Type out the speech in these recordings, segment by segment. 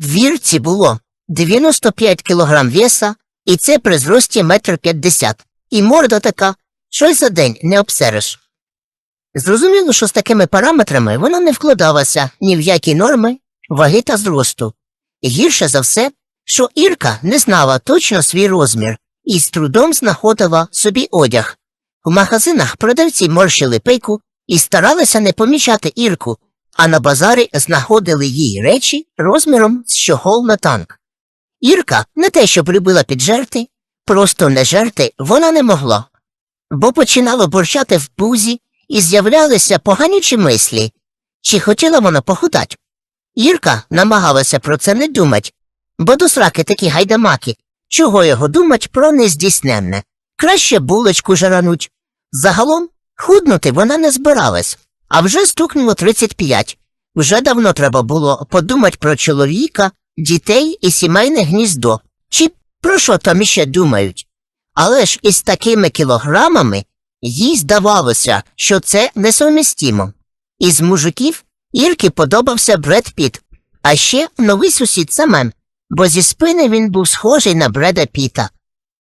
Вірці було 95 кілограм веса, і це при зрості метр п'ятдесят. І морда така, що й за день не обсереш. Зрозуміло, що з такими параметрами вона не вкладалася ні в які норми, ваги та зросту. Гірше за все, що Ірка не знала точно свій розмір і з трудом знаходила собі одяг. В магазинах продавці морщили пейку і старалися не помічати Ірку, а на базарі знаходили їй речі розміром з щогол на танк. Ірка не те, щоб любила піджерти, просто не жерти вона не могла, бо починало борчати в пузі і з'являлися поганючі мислі, чи хотіла вона похудать. Ірка намагалася про це не думать, бо до сраки такі гайдамаки, чого його думать про нездійсненне. Краще булочку жарануть. Загалом худнути вона не збиралась, а вже стукнуло 35. Вже давно треба було подумати про чоловіка, дітей і сімейне гніздо. Чи про що там іще думають? Але ж із такими кілограмами їй здавалося, що це несумістимо. Із мужиків Ірки подобався Бред Піт, а ще новий сусід Семен, бо зі спини він був схожий на Бреда Піта.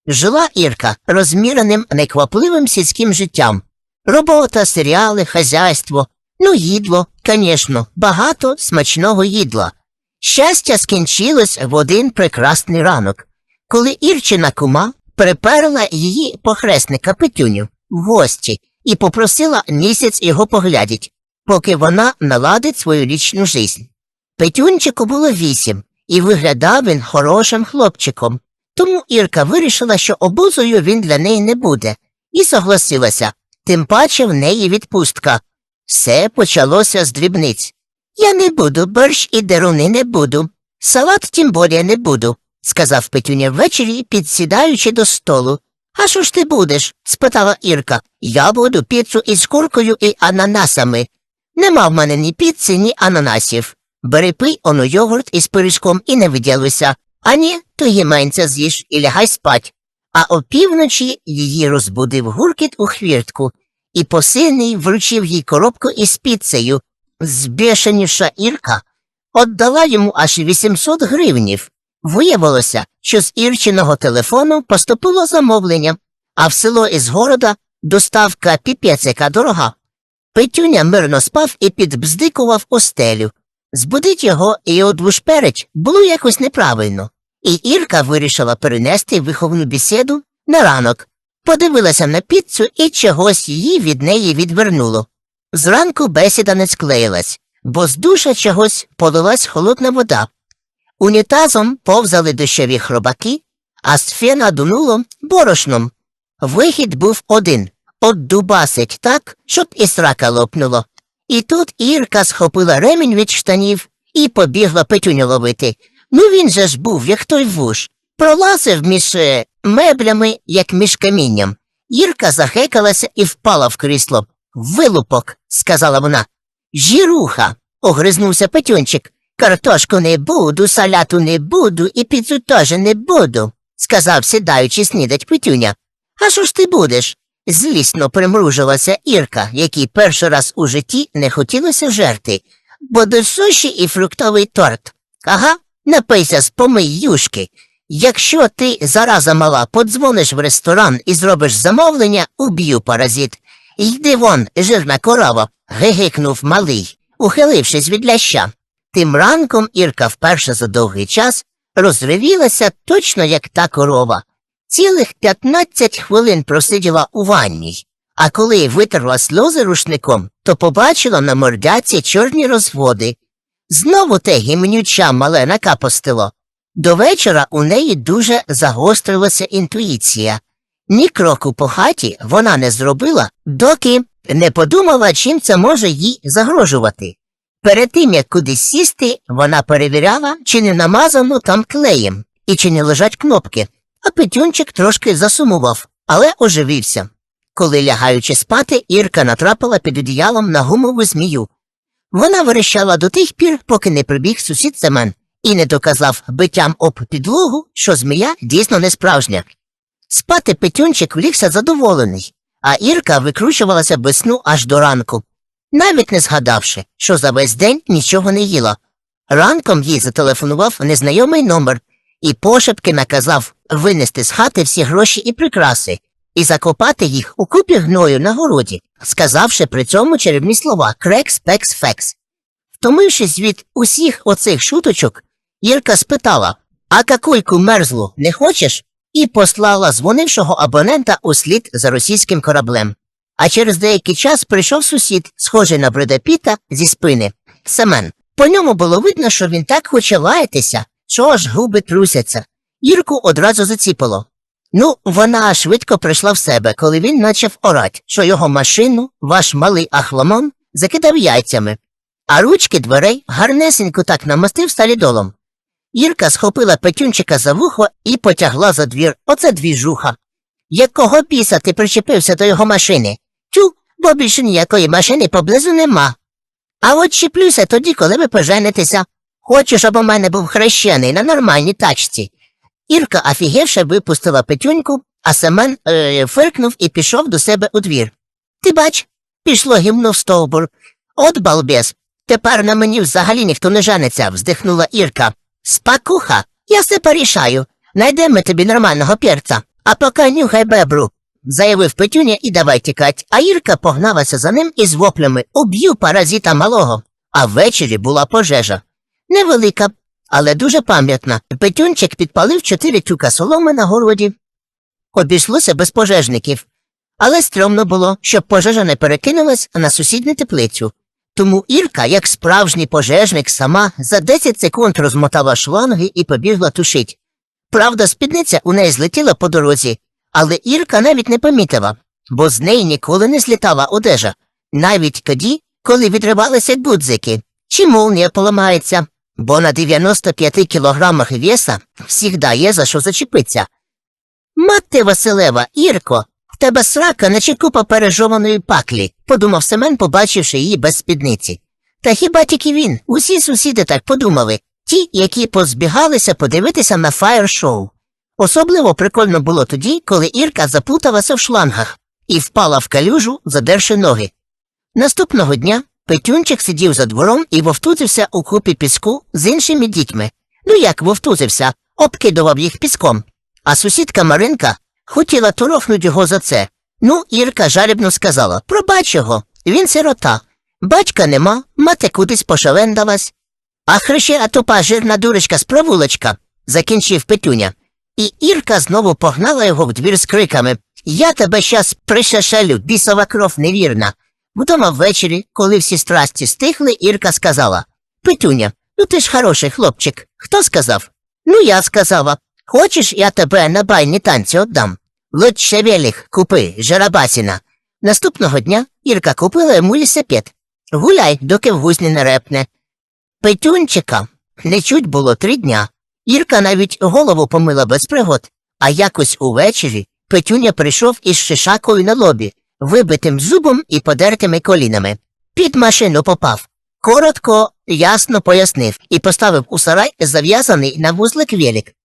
Жила Ірка розміреним, неквапливим сільським життям. Робота, серіали, хазяйство, ну їдло, звісно, багато смачного їдла. Щастя скінчилось в один прекрасний ранок, коли Ірчина кума приперла її похресника Петюню в гості і попросила місяць його поглядіть, поки вона наладить свою лічну жизнь. Петюнчику було вісім, і виглядав він хорошим хлопчиком. Тому Ірка вирішила, що обузою він для неї не буде, і согласилася, тим паче в неї відпустка. Все почалося з дрібниць. Я не буду, борщ і деруни не буду. Салат тим более не буду, сказав Петюня ввечері, підсідаючи до столу. А що ж ти будеш? спитала Ірка. Я буду піцу із куркою і ананасами. Нема в мене ні піци, ні ананасів. Бери пий оно йогурт із пиріжком і не виділуйся. А ні, то їменця з'їж і лягай спать. А опівночі її розбудив гуркіт у хвіртку, і посильний вручив їй коробку із піцею. Збешеніша Ірка отдала йому аж 800 гривнів. Виявилося, що з Ірчиного телефону поступило замовлення, а в село із города доставка піпець яка дорога. Петюня мирно спав і підбздикував остелю. Збудить його і одвушпереч було якось неправильно, і Ірка вирішила перенести виховну бесіду на ранок, подивилася на піцу і чогось її від неї відвернуло. Зранку бесіда не склеїлась, бо з душа чогось полилась холодна вода. Унітазом повзали дощові хробаки, а з фена дунуло борошном. Вихід був один оддубасить так, щоб і срака лопнуло. І тут Ірка схопила ремінь від штанів і побігла Петюню ловити. Ну він же ж був, як той вуш, пролазив між е, меблями, як між камінням. Ірка захекалася і впала в крісло. Вилупок, сказала вона. Жіруха, огризнувся Петюнчик. Картошку не буду, саляту не буду і піцу теж не буду, сказав, сідаючи снідать Петюня. А що ж ти будеш? Злісно примружилася Ірка, якій перший раз у житті не хотілося жерти, бо до суші і фруктовий торт. Ага, напийся з помий юшки. Якщо ти зараза мала подзвониш в ресторан і зробиш замовлення, уб'ю паразит. Йди вон, жирна корова, гигикнув малий, ухилившись від ляща. Тим ранком Ірка вперше за довгий час розривілася точно як та корова. Цілих 15 хвилин просиділа у ванній, а коли витерла сльози рушником, то побачила на мордяці чорні розводи. Знову те гімнюча мале накапостило. До вечора у неї дуже загострилася інтуїція. Ні кроку по хаті вона не зробила, доки не подумала, чим це може їй загрожувати. Перед тим, як кудись сісти, вона перевіряла, чи не намазано там клеєм і чи не лежать кнопки. А Петюнчик трошки засумував, але оживився. Коли лягаючи спати, Ірка натрапила під одіялом на гумову змію. Вона верещала до тих пір, поки не прибіг сусід Семен і не доказав биттям об підлогу, що змія дійсно не справжня. Спати Петюнчик влігся задоволений, а Ірка викручувалася без сну аж до ранку, навіть не згадавши, що за весь день нічого не їла. Ранком їй зателефонував незнайомий номер і пошепки наказав винести з хати всі гроші і прикраси і закопати їх у купі гною на городі, сказавши при цьому чарівні слова крекс, пекс, фекс. Втомившись від усіх оцих шуточок, Ірка спитала А какульку мерзлу не хочеш? і послала дзвонившого абонента у слід за російським кораблем. А через деякий час прийшов сусід, схожий на Бреда Піта, зі спини Семен. По ньому було видно, що він так хоче лаятися, що аж губи трусяться. Ірку одразу заціпало. Ну, вона швидко прийшла в себе, коли він почав орать, що його машину, ваш малий ахламон, закидав яйцями, а ручки дверей гарнесенько так намастив сталідолом. Ірка схопила Петюнчика за вухо і потягла за двір. Оце двіжуха. Якого піса ти причепився до його машини? Тю, бо більше ніякої машини поблизу нема. А от чіплюся тоді, коли ви поженитеся. Хочу, щоб у мене був хрещений на нормальній тачці. Ірка, офігевше, випустила петюньку, а Семен е, фиркнув і пішов до себе у двір. Ти бач, пішло гімно в стовбур. От балбес. Тепер на мені взагалі ніхто не жениться, вздихнула Ірка. Спакуха, я все порішаю. Найдемо тобі нормального перця, а поки нюхай бебру, заявив Петюня і давай тікать, а Ірка погналася за ним із воплями Уб'ю паразита малого. А ввечері була пожежа. Невелика, але дуже пам'ятна. Петюнчик підпалив чотири тюка соломи на городі. Обійшлося без пожежників. Але стрьомно було, щоб пожежа не перекинулась на сусідню теплицю. Тому Ірка, як справжній пожежник, сама за 10 секунд розмотала шланги і побігла тушить. Правда, спідниця у неї злетіла по дорозі, але Ірка навіть не помітила, бо з неї ніколи не злітала одежа, навіть тоді, коли відривалися гудзики, чи молнія поламається, бо на 95 кілограмах веса всігда є за що зачепиться. Мати Василева, Ірко, тебе срака наче купа пережованої паклі, подумав Семен, побачивши її без спідниці. Та хіба тільки він, усі сусіди так подумали, ті, які позбігалися подивитися на фаєр-шоу. Особливо прикольно було тоді, коли Ірка заплуталася в шлангах і впала в калюжу, задерши ноги. Наступного дня Петюнчик сидів за двором і вовтузився у купі піску з іншими дітьми. Ну як вовтузився, обкидував їх піском. А сусідка Маринка хотіла торохнуть його за це. Ну, Ірка жалібно сказала пробач його, він сирота. Батька нема, мати кудись пошалендалась. А хрещена тупа жирна дурочка з провулочка, закінчив Петюня. І Ірка знову погнала його в двір з криками Я тебе щас пришешелю, бісова кров невірна. Вдома ввечері, коли всі страсті стихли, Ірка сказала Петюня, ну ти ж хороший хлопчик. Хто сказав? Ну, я сказала. Хочеш, я тебе на байні танці отдам? Лучше велих купи, Жарабасіна. Наступного дня Ірка купила йому лісапет. Гуляй, доки в гузні не репне. Петюнчика не чуть було три дня. Ірка навіть голову помила без пригод, а якось увечері Петюня прийшов із шишакою на лобі, вибитим зубом і подертими колінами. Під машину попав. Коротко, ясно пояснив і поставив у сарай зав'язаний на вузлик велик.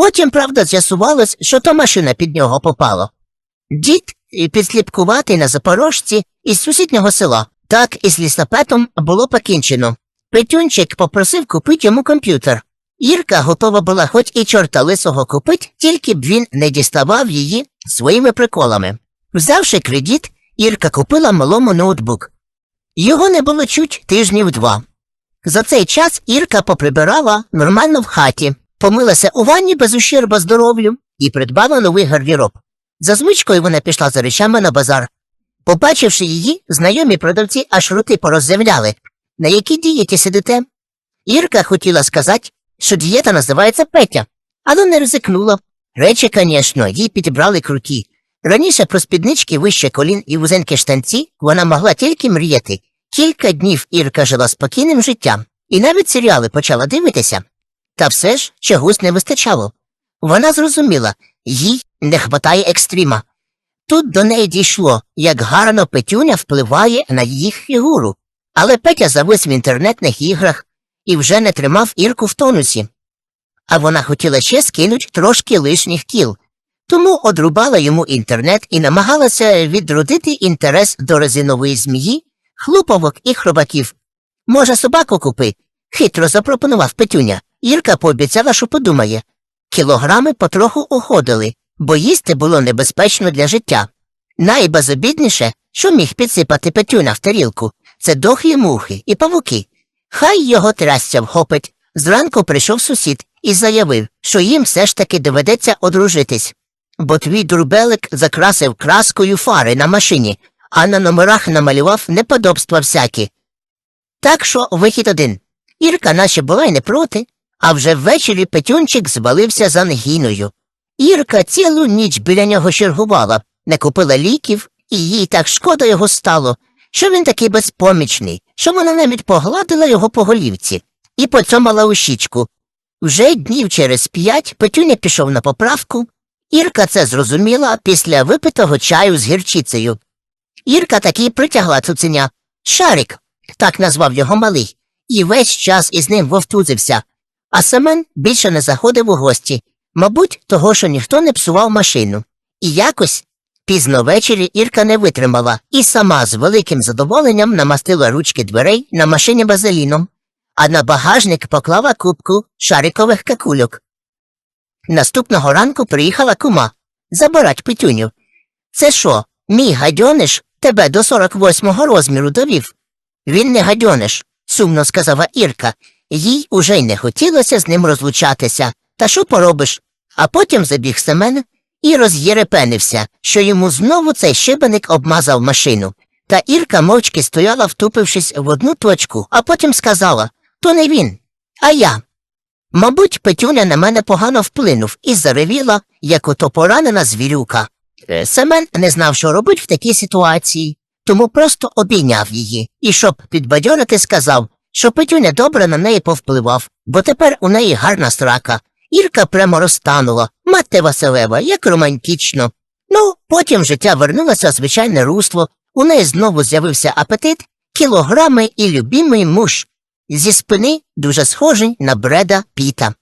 Потім, правда, з'ясувалось, що то машина під нього попала. Дід і підсліпкуватий на запорожці із сусіднього села. Так із лісапетом було покінчено. Петюнчик попросив купити йому комп'ютер. Ірка готова була хоч і чорта лисого купить, тільки б він не діставав її своїми приколами. Взявши кредит, Ірка купила малому ноутбук. Його не було чуть тижнів два. За цей час Ірка поприбирала нормально в хаті, помилася у ванні без ущерба здоров'ю і придбала новий гарвіроб. За звичкою вона пішла за речами на базар. Побачивши її, знайомі продавці аж роти пороззявляли. На якій дієті сидите? Ірка хотіла сказати, що дієта називається Петя, але не ризикнула. Речі, звісно, їй підібрали круті. Раніше про спіднички вище колін і вузенькі штанці вона могла тільки мріяти. Кілька днів Ірка жила спокійним життям і навіть серіали почала дивитися. Та все ж чогось не вистачало. Вона зрозуміла, їй не хватає екстріма. Тут до неї дійшло, як гарно Петюня впливає на їх фігуру. Але Петя завис в інтернетних іграх і вже не тримав Ірку в тонусі. А вона хотіла ще скинуть трошки лишніх кіл, тому одрубала йому інтернет і намагалася відродити інтерес до резинової змії, хлуповок і хробаків. Може, собаку купи? Хитро запропонував Петюня. Ірка пообіцяла, що подумає. Кілограми потроху уходили, бо їсти було небезпечно для життя. Найбезобідніше, що міг підсипати Петюня в тарілку, це дохлі мухи і павуки. Хай його трясця вхопить. Зранку прийшов сусід і заявив, що їм все ж таки доведеться одружитись, бо твій дурбелик закрасив краскою фари на машині, а на номерах намалював неподобства всякі. Так що вихід один. Ірка наче була й не проти, а вже ввечері Петюнчик звалився за Ангіною. Ірка цілу ніч біля нього чергувала, не купила ліків, і їй так шкода його стало, що він такий безпомічний, що вона навіть погладила його по голівці і поцьомала у щічку. Вже днів через п'ять Петюня пішов на поправку. Ірка це зрозуміла після випитого чаю з гірчицею. Ірка таки притягла цуценя. Шарик, так назвав його малий, і весь час із ним вовтузився. А Семен більше не заходив у гості, мабуть, того, що ніхто не псував машину. І якось пізно ввечері Ірка не витримала і сама з великим задоволенням намастила ручки дверей на машині базеліном, а на багажник поклала кубку шарикових какульок. Наступного ранку приїхала кума забирать петюню. Це що, мій гадьониш тебе до 48-го розміру довів? Він не гадьониш, сумно сказала Ірка. Їй уже й не хотілося з ним розлучатися. Та що поробиш? А потім забіг Семен і роз'єрепенився, що йому знову цей шибеник обмазав машину. Та Ірка мовчки стояла, втупившись в одну точку, а потім сказала то не він, а я. Мабуть, Петюня на мене погано вплинув і заревіла, як ото поранена звірюка. Е, Семен не знав, що робить в такій ситуації, тому просто обійняв її і, щоб підбадьорити, сказав, що Петюня добре на неї повпливав, бо тепер у неї гарна срака. Ірка прямо розтанула, мати Василева, як романтично. Ну, потім життя вернулося в звичайне русло, у неї знову з'явився апетит, кілограми і любимий муж. Зі спини дуже схожий на Бреда Піта.